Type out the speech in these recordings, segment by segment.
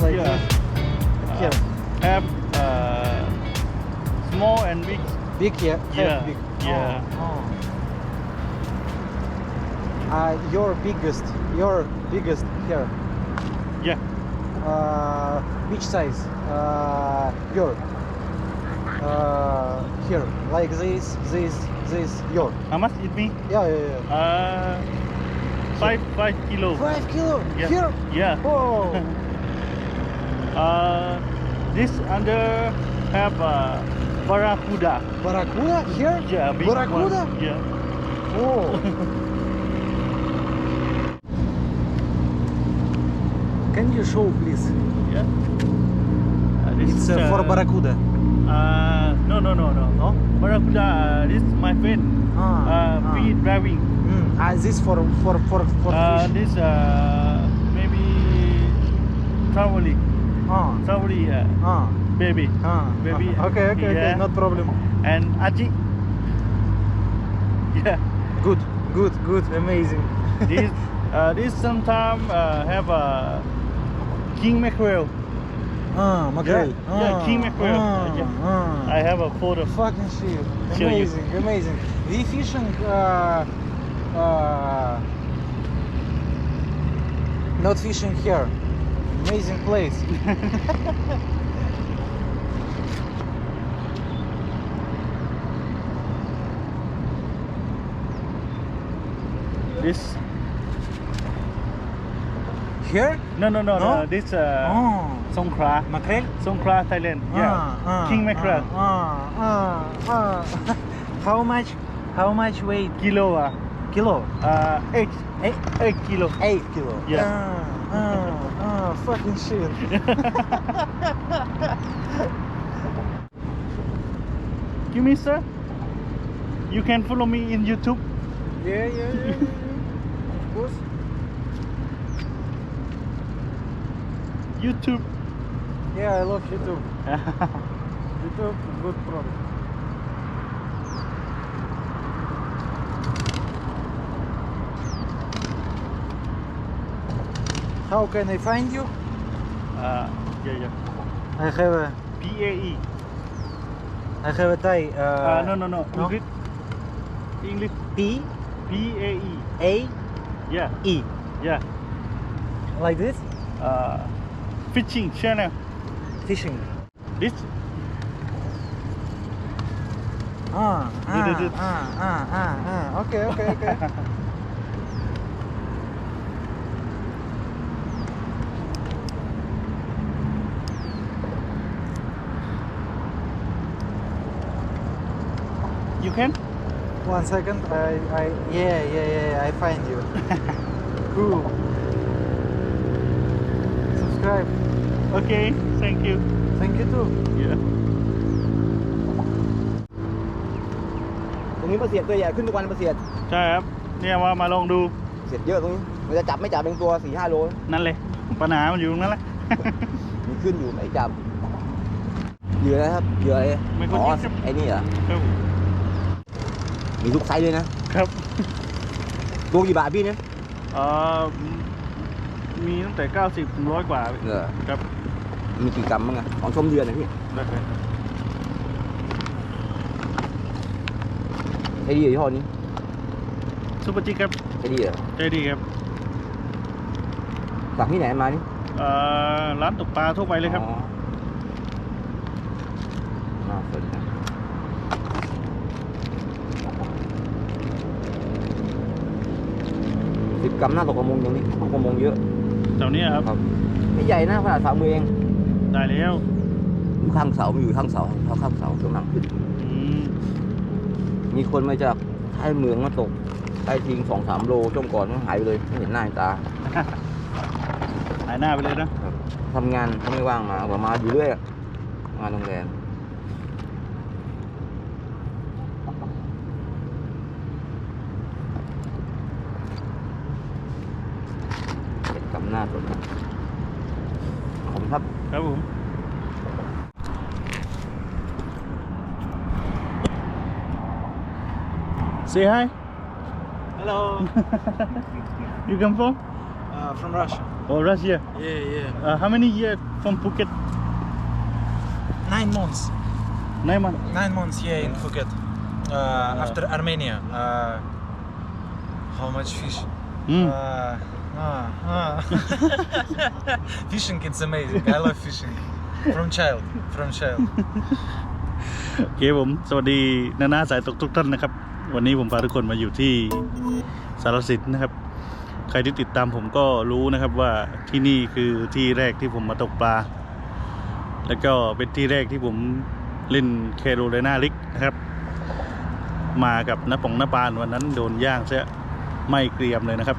like Yeah. here. have uh, small and big. Big here. have Yeah, Big. yeah. Oh, oh. Uh, your biggest, your biggest here. Yeah. Uh, which size? Uh, your. Uh, here, like this, this, this, your. How much it mean? Yeah, yeah, yeah. Uh, five five kilo. Five kilo Yeah. here. Yeah. Oh, Uh, this under have uh, barracuda. barracuda here. Yeah, big Barracuda? one. Yeah. Oh. Can you show, please? Yeah. Uh, this It's is, uh, for uh, barracuda. Uh, no, no, no, no. No? Barracuda. Uh, this is my friend. Ah, Uh, ah. driving. Mm. Ah, this for for for for Uh, fish. this uh, maybe traveling, Ah, traveling uh, ah, baby, ah. Ah. Okay, okay, okay. yeah. Not problem. and Aji. Yeah. Good, good, good. Amazing. this uh, this sometime uh, have a king mackerel. ah, mackerel. Yeah, yeah, Ah, king mackerel. Ah, Yeah. ah. I have a photo. Fucking shit. Amazing, amazing. We fishing uh, uh, not fishing here. Amazing place. This Here? no no no no. No? This uh, oh. Songkra, Mackerel? Songkra, Thailand. Yeah. Ah, ah, king mackerel. Ah, ah, ah. how much? How much weight? Kilo uh, Kilo? uh, eight Eight, eight kilo. eight kilo. Yeah. Ah, ah, ah, fucking shit. Give me sir. You can follow me in YouTube. Yeah, yeah, yeah. yeah, yeah. Of course. YouTube. Yeah, I love YouTube. YouTube, good product. How can I find you? uh, yeah yeah. I have a, P A. I have a Thai. Uh, Uh, no no no. no? English. English. P P A E. A Yeah E. yeah. Like this? Uh, fishing channel. Fishing. This Ah, ah, ah, ah, ah, ah. Okay, okay, okay. you can. One second. I, I, yeah, yeah, yeah. I find you. cool. Subscribe. Okay. Thank you. Thank you too. Yeah. ตรงนี้ปลาเสียดตัวใหญ่ขึ้นทุกวันปลาเสียดใช่ครับ เนี่ยว่ามาลองดู เสียดเยอะตรงนี้มันจะจับไม่จับเป็นตัวสี่ห้าโลนั่นเลย ปัญหามันอยู่ตรงนั้นแหละมีขึ้นอยู่ไม่จับเหยื่อนะครับเหยื่ออะไรไม่คุ้นอ๋อชิดครับ ไอ้นี่เหรอครับ มีทุกไซส์ด้วยนะครับตัวกี่บาทพี่เนี่ยเอ่อมีตั้งแต่ 90ถึงร้อยกว่า เออครับ มีกี่กรัมบ้างอะของชมเหยื่อนะพี่ได้ครับใช้ดีเหรอยี่ห้อนี้ซุปเปอร์จิกครับใช้ดีเหรอใจดีครับสั่งที่ไหนมานี่เอ่อร้านตกปลาทั่วไปเลยครับ อ๋อน่าสนใจสิบ กรัมหน้าตกกระมงตรงนี้ตกกระมงเยอะแถวเนี้ยครับครับไม่ใหญ่นะขนาดฝ่ามือเองได้แล้วอยู่ข้างเสามันอยู่ข้างเสาเขาข้างเสาตรงหลังขึ้นอืมมีคนมาจากท้ายเมืองมาตกใต้ทิ้งสองสามโลช่วงก่อนก็หายไปเลยไม่เห็นหน้าเห็นตาหายหน้าไปเลยนะทำงานเขาไม่ว่างมาว่ามาอยู่เรื่อยอะงานโรงแรม ห็นกำหน้าตัวนะขอบคุณครับ ครับผม Say hi. Hello. You come from? Uh, from Russia. Oh, Russia. Yeah, yeah. Uh, how many years from Phuket? Nine months. Nine months. Nine months, yeah, in Phuket. Uh, after Armenia. Uh, how much fish? Mm. Uh, ah, ah. fishing, it's amazing. I love fishing. From child, from child. โอเคผม สวัสดีนานาสายตกทุกท่านนะครับ วันนี้ผมพาทุกคนมาอยู่ที่สารสินนะครับ ใครที่ติดตามผมก็รู้นะครับว่าที่นี่คือที่แรกที่ผมมาตกปลา แล้วก็เป็นที่แรกที่ผมเล่นแคโรไลนาลิกนะครับ มากับน้าปองน้าปานวันนั้นโดนย่างซะไม่เกรียมเลยนะครับ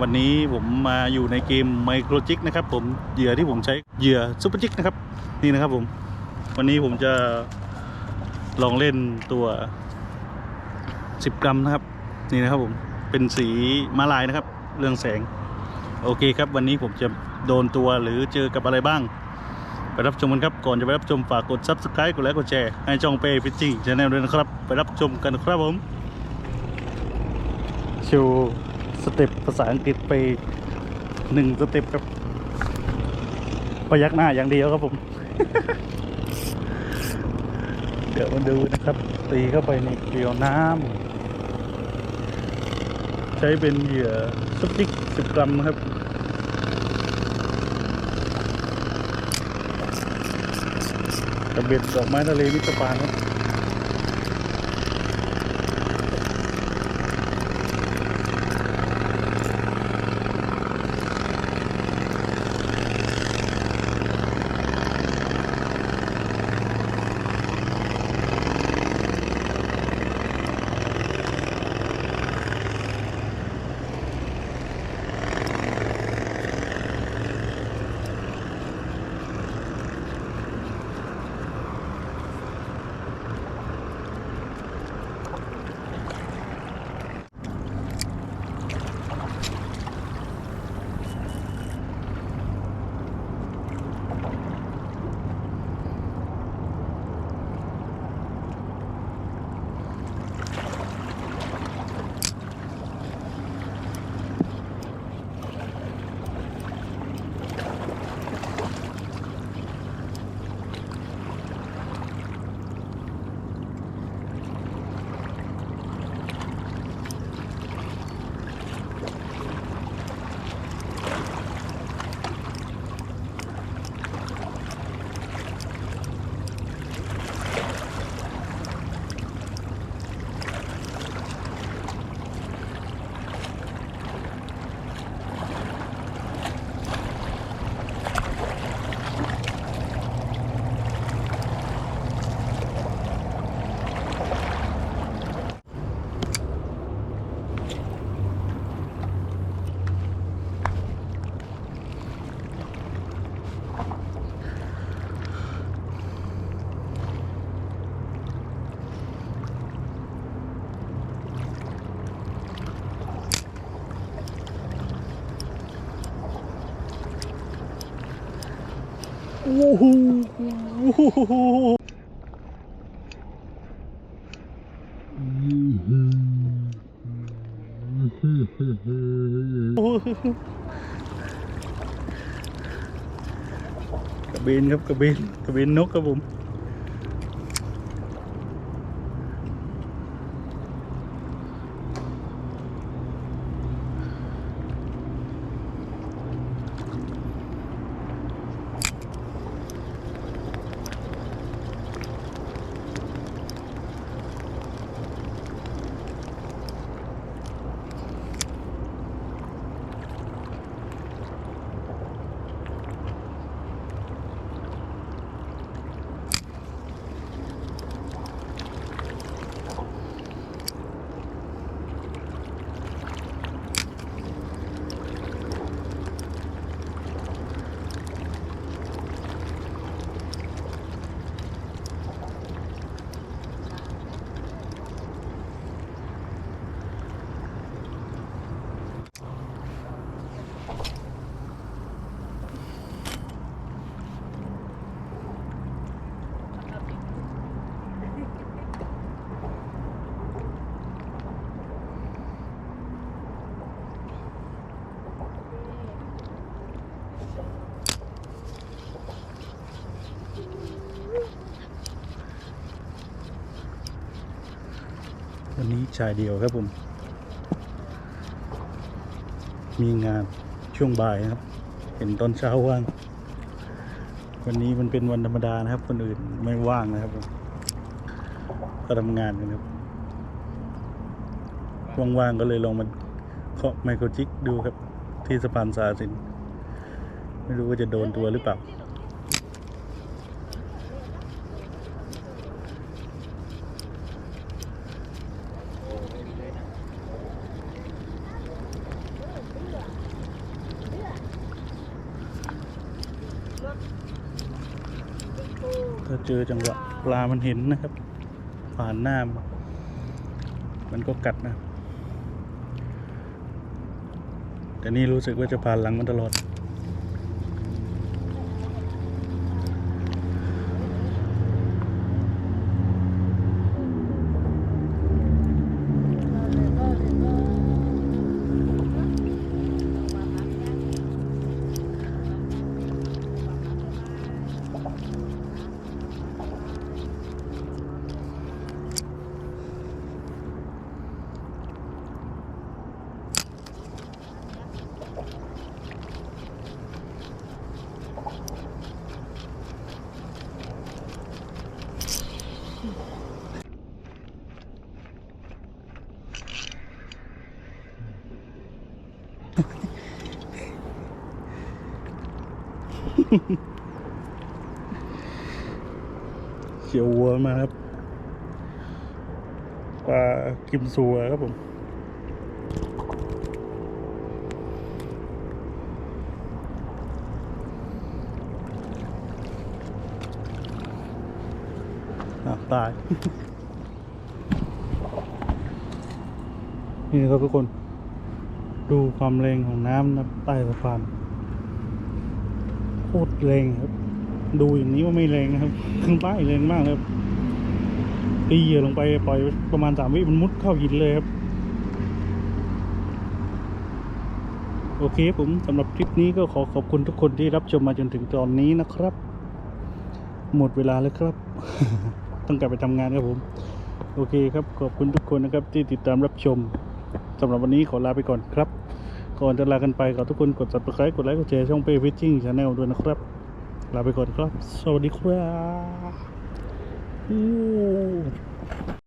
วันนี้ผมมาอยู่ในเกมไมโครจิกนะครับผมเหยื่อที่ผมใช้เหยื่อซุปเปอร์จิกนะครับนี่นะครับผม วันนี้ผมจะลองเล่นตัว 10 กรัมนะครับ นี่นะครับผมเป็นสีมาลายนะครับ เรื่องแสง โอเคครับ วันนี้ผมจะโดนตัวหรือเจอกับอะไรบ้าง ไปรับชมกันครับ ก่อนจะไปรับชมฝากกด subscribe กดไลค์กดแชร์ให้ช่องเป้ฟิชชิ่งชาแนลด้วยนะครับ ไปรับชมกันครับผมโชว์ สเต็ปภาษาอังกฤษไปหนึ่งสเต็ปครับพยักหน้าอย่างเดียวครับผม เดี๋ยวมาดูนะครับ ตีเข้าไปในเกลียวน้ำใช้เป็นเหยื่อซุปติกสิบกรัมครับกระเบ็ดดอกไม้ทะเลมิตรปานครับ Cabin gấp cabin, cabin nốt các vùng. วันนี้ชายเดียวครับผม มีงานช่วงบ่ายครับ เห็นตอนเช้าว่าง วันนี้มันเป็นวันธรรมดานะครับ คนอื่นไม่ว่างนะครับผมก็ทำงานกันครับว่างๆก็เลยลองมาเคาะไมโครจิกดูครับ ที่สะพานสาสิน ไม่รู้ว่าจะโดนตัวหรือเปล่า เจอจังหวะปลามันเห็นนะครับ ผ่านหน้ามันมันก็กัดนะ แต่นี่รู้สึกว่าจะผ่านหลังมันตลอด เขียววัวมาครับปลากิมซัวครับผมตาย นี่นะครับทุกคน ดูความแรงของน้ำนะใต้สะพาน ตรแรงครับ ดูอย่างนี้ว่าไม่แรงนะครับข้างใต้แรงมากครับตีเหยื่อลงไปปล่อยประมาณสามวิมันมุดเข้าหินเลยครับ โอเคผมสำหรับคลิปนี้ก็ขอขอบคุณทุกคนที่รับชมมาจนถึงตอนนี้นะครับ หมดเวลาแล้วครับ ต้องกลับไปทำงานครับผม โอเคครับขอบคุณทุกคนนะครับที่ติดตามรับชมสำหรับวันนี้ขอลาไปก่อนครับ ก่อนจะลากันไปขอทุกคนกด subscribe กดไลค์กดแชร์ช่องเป้ฟิชชิ่งชาแนลด้วยนะครับ ลาไปก่อนครับ สวัสดีครับ